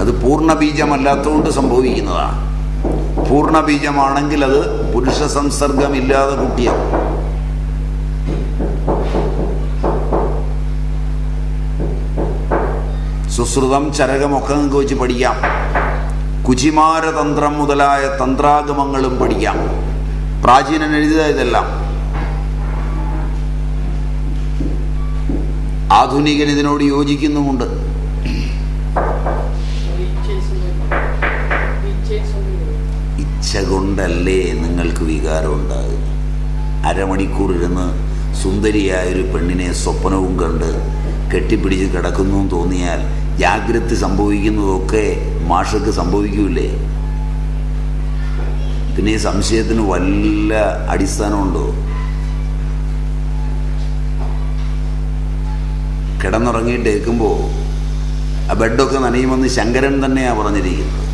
അത് പൂർണ ബീജമല്ലാത്തതുകൊണ്ട് സംഭവിക്കുന്നതാണ്. പൂർണ ബീജമാണെങ്കിൽ അത് പുരുഷ സംസർഗമില്ലാതെ കുട്ടിയാവും സുശ്രുതം ചരകമൊക്കെ നിങ്ങൾക്ക് വെച്ച് പഠിക്കാം. കുചിമാരതന്ത്രം മുതലായ തന്ത്രാഗമങ്ങളും പഠിക്കാം. പ്രാചീനൻ എഴുതിയ ഇതെല്ലാം. ആധുനികൻ ഇതിനോട് യോജിക്കുന്നുമുണ്ട്. ഇച്ഛ കൊണ്ടല്ലേ നിങ്ങൾക്ക് വികാരം ഉണ്ടാകുന്നത് അരമണിക്കൂർ ഇരുന്ന് സുന്ദരിയായൊരു പെണ്ണിനെ സ്വപ്നവും കണ്ട് കെട്ടിപ്പിടിച്ച് കിടക്കുന്നു തോന്നിയാൽ ജാഗ്രത സംഭവിക്കുന്നതൊക്കെ മാഷക്ക് സംഭവിക്കൂലേ? പിന്നെ ഈ സംശയത്തിന് വല്ല അടിസ്ഥാനമുണ്ടോ? കിടന്നുറങ്ങിയിട്ടേക്കുമ്പോൾ ആ ബെഡൊക്കെ നനയുമെന്ന് ശങ്കരൻ തന്നെയാണ് പറഞ്ഞിരിക്കുന്നത്.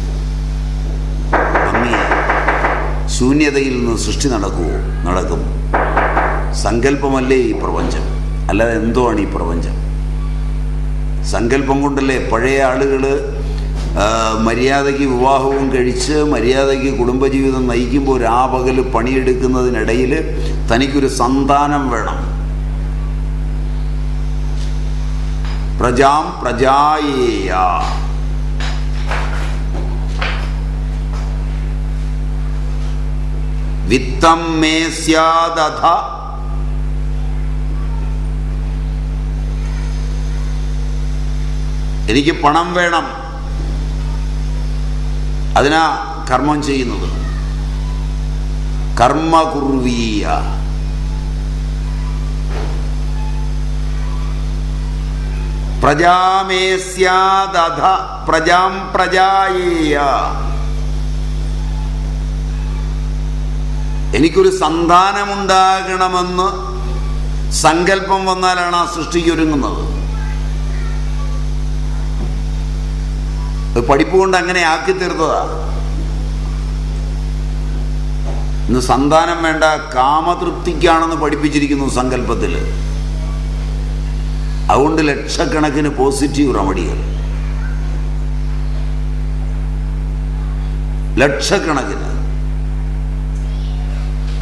ശൂന്യതയിൽ നിന്ന് സൃഷ്ടി നടക്കുമോ നടക്കും. സങ്കല്പമല്ലേ ഈ പ്രപഞ്ചം? അല്ലാതെ എന്തോ ആണ് ഈ പ്രപഞ്ചം? സങ്കല്പം കൊണ്ടല്ലേ പഴയ ആളുകൾ മര്യാദയ്ക്ക് വിവാഹവും കഴിച്ച് മര്യാദയ്ക്ക് കുടുംബജീവിതം നയിക്കുമ്പോൾ രാപകൽ പണിയെടുക്കുന്നതിനിടയിൽ തനിക്കൊരു സന്താനം വേണം. പ്രജാം പ്രജായേയ. വിത്തം മേ സ്യാദഥ എനിക്ക് പണം വേണം. അതിനാ കർമ്മം ചെയ്യുന്നത്. കർമ്മകുർവീയ പ്രജാമേസ്യാദധ പ്രജാം പ്രജായേയ. എനിക്കൊരു സന്താനമുണ്ടാകണമെന്ന് സങ്കല്പം വന്നാലാണ് ആ സൃഷ്ടിക്ക് ഒരുങ്ങുന്നത്. അത് പഠിപ്പ് കൊണ്ട് അങ്ങനെ ആക്കി തീർത്തതാ. ഇന്ന് സന്താനം വേണ്ട കാമതൃപ്തിക്കാണെന്ന് പഠിപ്പിച്ചിരിക്കുന്നു സങ്കല്പത്തിൽ. അതുകൊണ്ട് ലക്ഷക്കണക്കിന് പോസിറ്റീവ് റെമഡികൾ. ലക്ഷക്കണക്കിന്.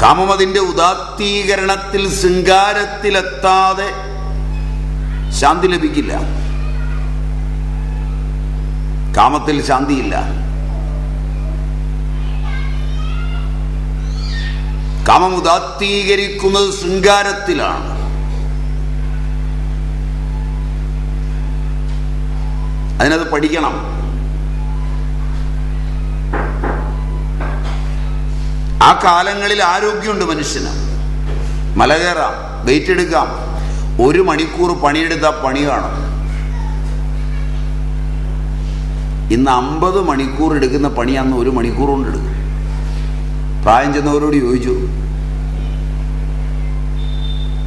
കാമം അതിന്റെ ഉദാത്തീകരണത്തിൽ ശൃംഗാരത്തിലെത്താതെ ശാന്തി ലഭിക്കില്ല. കാമത്തിൽ ശാന്തിയില്ല. കാമം ഉദാത്തീകരിക്കുന്നത് ശൃംഗാരത്തിലാണ്. അതിനത് പഠിക്കണം. ആ കാലങ്ങളിൽ ആരോഗ്യമുണ്ട് മനുഷ്യന്. മല കയറാം വെയിറ്റ് എടുക്കാം. ഒരു മണിക്കൂർ പണിയെടുത്താൽ പണി കാണും. ഇന്ന് അമ്പത് മണിക്കൂർ എടുക്കുന്ന പണി അന്ന് ഒരു മണിക്കൂർ കൊണ്ട് എടുക്കും. പ്രായം ചെന്നവരോട് ചോദിച്ചു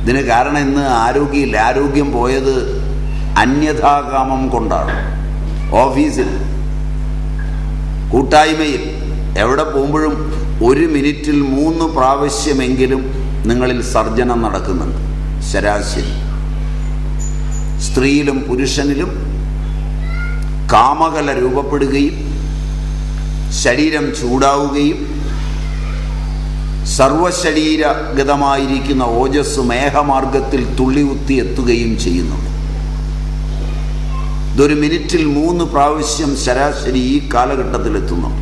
ഇതിന് കാരണം ഇന്ന് ആരോഗ്യമില്ല. ആരോഗ്യം പോയത് അന്യഥാകാമം കൊണ്ടാണ്. ഓഫീസിൽ കൂട്ടായ്മയിൽ എവിടെ പോകുമ്പോഴും ഒരു മിനിറ്റിൽ മൂന്ന് പ്രാവശ്യമെങ്കിലും നിങ്ങളിൽ സർജനം നടക്കുന്നുണ്ട്. ശരാശരി. സ്ത്രീയിലും പുരുഷനിലും കാമകല രൂപപ്പെടുകയും ശരീരം ചൂടാവുകയും സർവശരീരഗതമായിരിക്കുന്ന ഓജസ് മേഘമാർഗത്തിൽ തുള്ളികുത്തി എത്തുകയും ചെയ്യുന്നുണ്ട്. ഇതൊരു മിനിറ്റിൽ മൂന്ന് പ്രാവശ്യം ശരാശരി ഈ കാലഘട്ടത്തിൽ എത്തുന്നു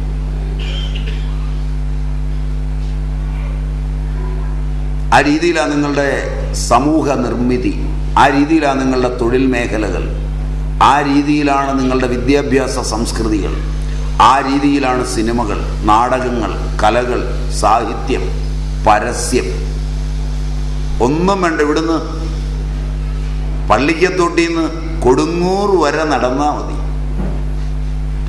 ആ രീതിയിലാണ് നിങ്ങളുടെ സമൂഹ നിർമ്മിതി ആ രീതിയിലാണ് നിങ്ങളുടെ തൊഴിൽ മേഖലകൾ ആ രീതിയിലാണ് നിങ്ങളുടെ വിദ്യാഭ്യാസ സംസ്കൃതികൾ ആ രീതിയിലാണ് സിനിമകൾ നാടകങ്ങൾ കലകൾ സാഹിത്യം പരസ്യം. ഒന്നും വേണ്ട ഇവിടുന്ന് പള്ളിക്കത്തൊട്ടിന്ന് കൊടുങ്ങൂർ വരെ നടന്നാൽ മതി.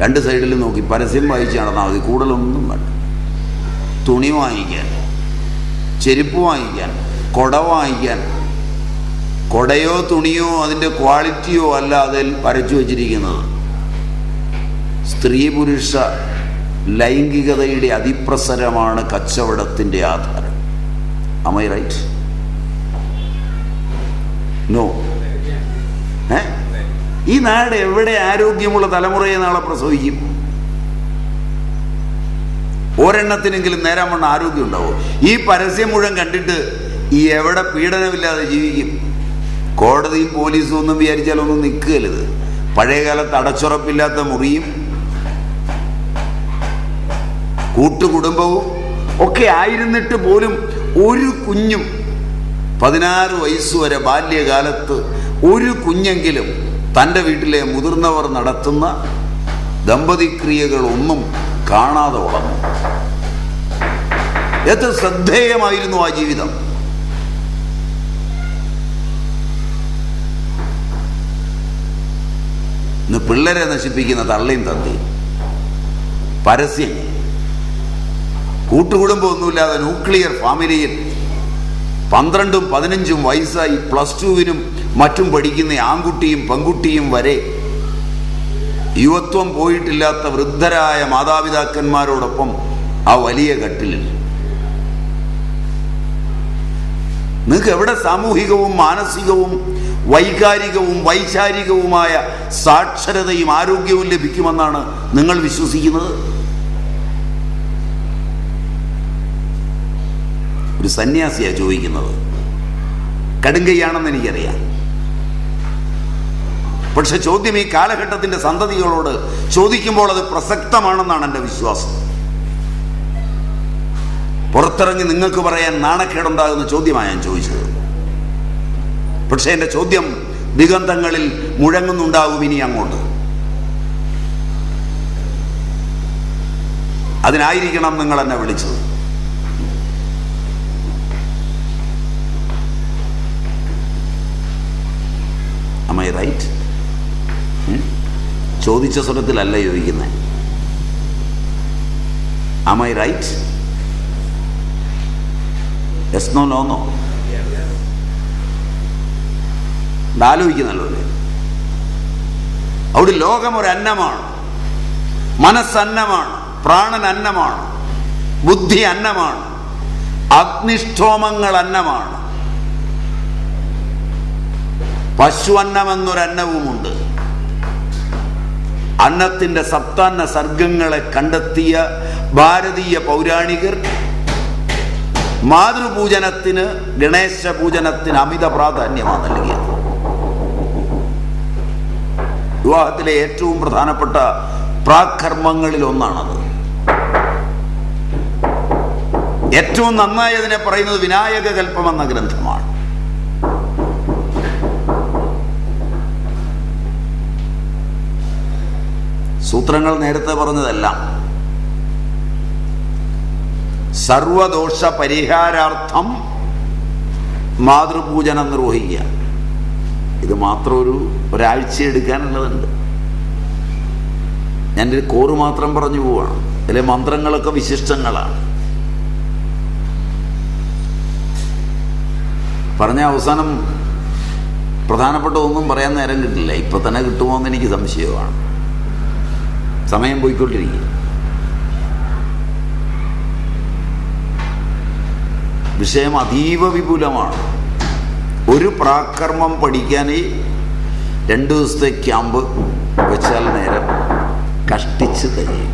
രണ്ട് സൈഡിൽ നോക്കി പരസ്യം വായിച്ച് നടന്നാൽ മതി കൂടുതലൊന്നും വേണ്ട. തുണി വാങ്ങിക്കാൻ. ചെരുപ്പ് വാങ്ങിക്കാൻ കൊട വാങ്ങിക്കാൻ കൊടയോ തുണിയോ അതിന്റെ ക്വാളിറ്റിയോ അല്ല അതിൽ വരച്ചു വച്ചിരിക്കുന്നത്. സ്ത്രീ പുരുഷ ലൈംഗികതയുടെ അതിപ്രസരമാണ് കച്ചവടത്തിന്റെ ആധാരം. അമൈ റൈറ്റ് നോ ഏ? ഈ നാട് എവിടെ ആരോഗ്യമുള്ള തലമുറയെ നാളെ പ്രസവിക്കും? ഒരെണ്ണത്തിനെങ്കിലും നേരം വണ്ണം ആരോഗ്യം ഉണ്ടാവും ഈ പരസ്യം മുഴുവൻ കണ്ടിട്ട് ഈ എവിടെ പീഡനമില്ലാതെ ജീവിക്കും? കോടതിയും പോലീസും ഒന്നും വിചാരിച്ചാലൊന്നും നിൽക്കുകയല്ലത്. പഴയകാലത്ത് അടച്ചുറപ്പില്ലാത്ത മുറിയും കൂട്ടുകുടുംബവും ഒക്കെ ആയിരുന്നിട്ട് പോലും ഒരു കുഞ്ഞും പതിനാറ് വയസ്സുവരെ ബാല്യകാലത്ത് ഒരു കുഞ്ഞെങ്കിലും തന്റെ വീട്ടിലെ മുതിർന്നവർ നടത്തുന്ന ദമ്പതിക്രിയകളൊന്നും കാണാതെ വളർന്നു എത്ര ശ്രദ്ധേയമായിരുന്നു ആ ജീവിതം. ഇന്ന് പിള്ളേരെ നശിപ്പിക്കുന്ന തള്ളയും തന്തി പരസ്യം. കൂട്ടുകുടുംബമൊന്നുമില്ലാതെ ന്യൂക്ലിയർ ഫാമിലിയിൽ പന്ത്രണ്ടും പതിനഞ്ചും വയസ്സായി പ്ലസ് ടുവിനും മറ്റും പഠിക്കുന്ന ആൺകുട്ടിയും പെൺകുട്ടിയും വരെ യുവത്വം പോയിട്ടില്ലാത്ത വൃദ്ധരായ മാതാപിതാക്കന്മാരോടൊപ്പം ആ വലിയ കട്ടിലിൽ. നിങ്ങൾക്ക് എവിടെ സാമൂഹികവും മാനസികവും വൈകാരികവും വൈചാരികവുമായ സാക്ഷരതയും ആരോഗ്യവും ലഭിക്കുമെന്നാണ് നിങ്ങൾ വിശ്വസിക്കുന്നത്? ഒരു സന്യാസിയാണ് ചോദിക്കുന്നത്. കടുങ്കയാണെന്ന് എനിക്കറിയാം. പക്ഷെ ചോദ്യം ഈ കാലഘട്ടത്തിന്റെ സന്തതികളോട് ചോദിക്കുമ്പോൾ അത് പ്രസക്തമാണെന്നാണ് എന്റെ വിശ്വാസം. പുറത്തിറങ്ങി നിങ്ങൾക്ക് പറയാൻ നാണക്കേടുണ്ടാകുന്ന ചോദ്യമാണ് ഞാൻ ചോദിച്ചത്. പക്ഷെ എന്റെ ചോദ്യം ദിഗന്ധങ്ങളിൽ മുഴങ്ങുന്നുണ്ടാകും ഇനി അങ്ങോട്ട്. അതിനായിരിക്കണം നിങ്ങൾ എന്നെ വിളിച്ചത്. Am I right? ചോദിച്ച സ്വരത്തിലല്ല ചോദിക്കുന്നത് am I right yes no no no ആലോചിക്കുന്നല്ലോ അവിടെ ലോകം ഒരു അന്നമാണ് മനസ്സന്നമാണ്. പ്രാണൻ അന്നമാണ്. ബുദ്ധി അന്നമാണ്. അഗ്നിഷ്ഠോമങ്ങൾ അന്നമാണ്. പശു അന്നമെന്നൊരു അന്നത്തിന്റെ സപ്താന്ന സർഗങ്ങളെ കണ്ടെത്തിയ ഭാരതീയ പൗരാണികർ മാതൃപൂജനത്തിന് ഗണേശ പൂജനത്തിന് അമിത പ്രാധാന്യമാണ് നൽകിയത്. വിവാഹത്തിലെ ഏറ്റവും പ്രധാനപ്പെട്ട പ്രാകർമ്മങ്ങളിൽ ഒന്നാണത്. ഏറ്റവും നന്നായി അതിനെ പറയുന്നത് വിനായക കൽപ്പം എന്ന ഗ്രന്ഥമാണ്. സൂത്രങ്ങൾ നേരത്തെ പറഞ്ഞതെല്ലാം. സർവദോഷ പരിഹാരാർത്ഥം മാതൃപൂജന നിർവഹിക്കുക. ഇത് മാത്രം ഒരു ഒരാഴ്ച എടുക്കാനുള്ളതുണ്ട്. ഞാനൊരു കോറ് മാത്രം പറഞ്ഞു പോവാണ്. അതിലെ മന്ത്രങ്ങളൊക്കെ വിശിഷ്ടങ്ങളാണ്. പറഞ്ഞ അവസാനം പ്രധാനപ്പെട്ട ഒന്നും പറയാൻ നേരം കിട്ടില്ല. ഇപ്പൊ തന്നെ കിട്ടുമോ എന്ന് എനിക്ക് സംശയമാണ്. സമയം പോയിക്കൊണ്ടിരിക്കും വിഷയം അതീവ വിപുലമാണ്. ഒരു പ്രാകർമ്മം പഠിക്കാൻ രണ്ട് ദിവസത്തെ ക്യാമ്പ് വെച്ചാൽ നേരം കഷ്ടിച്ച് കഴിയും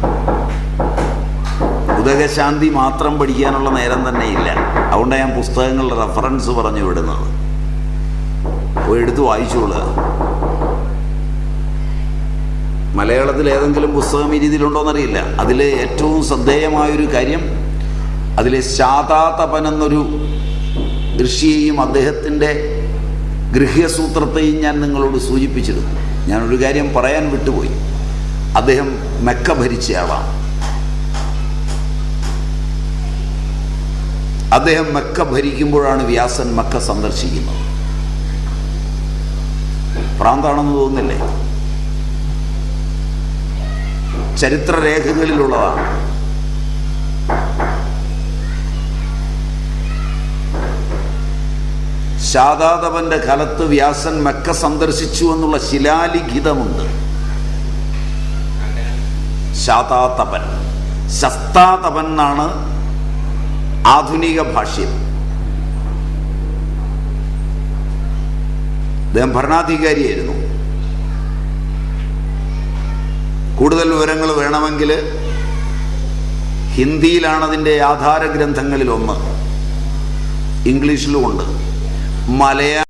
ഉദകശാന്തി മാത്രം പഠിക്കാനുള്ള നേരം തന്നെ ഇല്ല. അതുകൊണ്ടാണ് ഞാൻ പുസ്തകങ്ങളുടെ റെഫറൻസ് പറഞ്ഞു വിടുന്നത്. പോയി എടുത്ത് വായിച്ചോളുക. മലയാളത്തിൽ ഏതെങ്കിലും പുസ്തകം ഈ രീതിയിലുണ്ടോയെന്നറിയില്ല അതിൽ ഏറ്റവും ശ്രദ്ധേയമായൊരു കാര്യം അതിലെ ശാതാതപൻ എന്നൊരു ഋഷിയെയും അദ്ദേഹത്തിന്റെ ഗൃഹ്യസൂത്രത്തെയും ഞാൻ നിങ്ങളോട് സൂചിപ്പിച്ചിരുന്നു. ഞാനൊരു കാര്യം പറയാൻ വിട്ടുപോയി. അദ്ദേഹം മെക്ക ഭരിച്ചയാളാണ് അദ്ദേഹം മെക്ക ഭരിക്കുമ്പോഴാണ് വ്യാസൻ മക്ക സന്ദർശിക്കുന്നത്. പ്രാന്താണെന്ന് തോന്നുന്നില്ലേ? ചരിത്രരേഖകളിലുള്ളതാണ്. ശാദാതവന്റെ കാലത്ത് വ്യാസൻ മെക്ക സന്ദർശിച്ചു എന്നുള്ള ശിലാലിഖിതമുണ്ട്. ശാതാതപൻ ശസ്താതപൻ എന്നാണ് ആധുനിക ഭാഷയിൽ. അദ്ദേഹം ഭരണാധികാരിയായിരുന്നു. കൂടുതൽ വിവരങ്ങൾ വേണമെങ്കിൽ ഹിന്ദിയിലാണ് അതിന്റെ ആധാര ഗ്രന്ഥങ്ങളിൽ ഒന്ന് ഇംഗ്ലീഷിലുമുണ്ട് മലയാള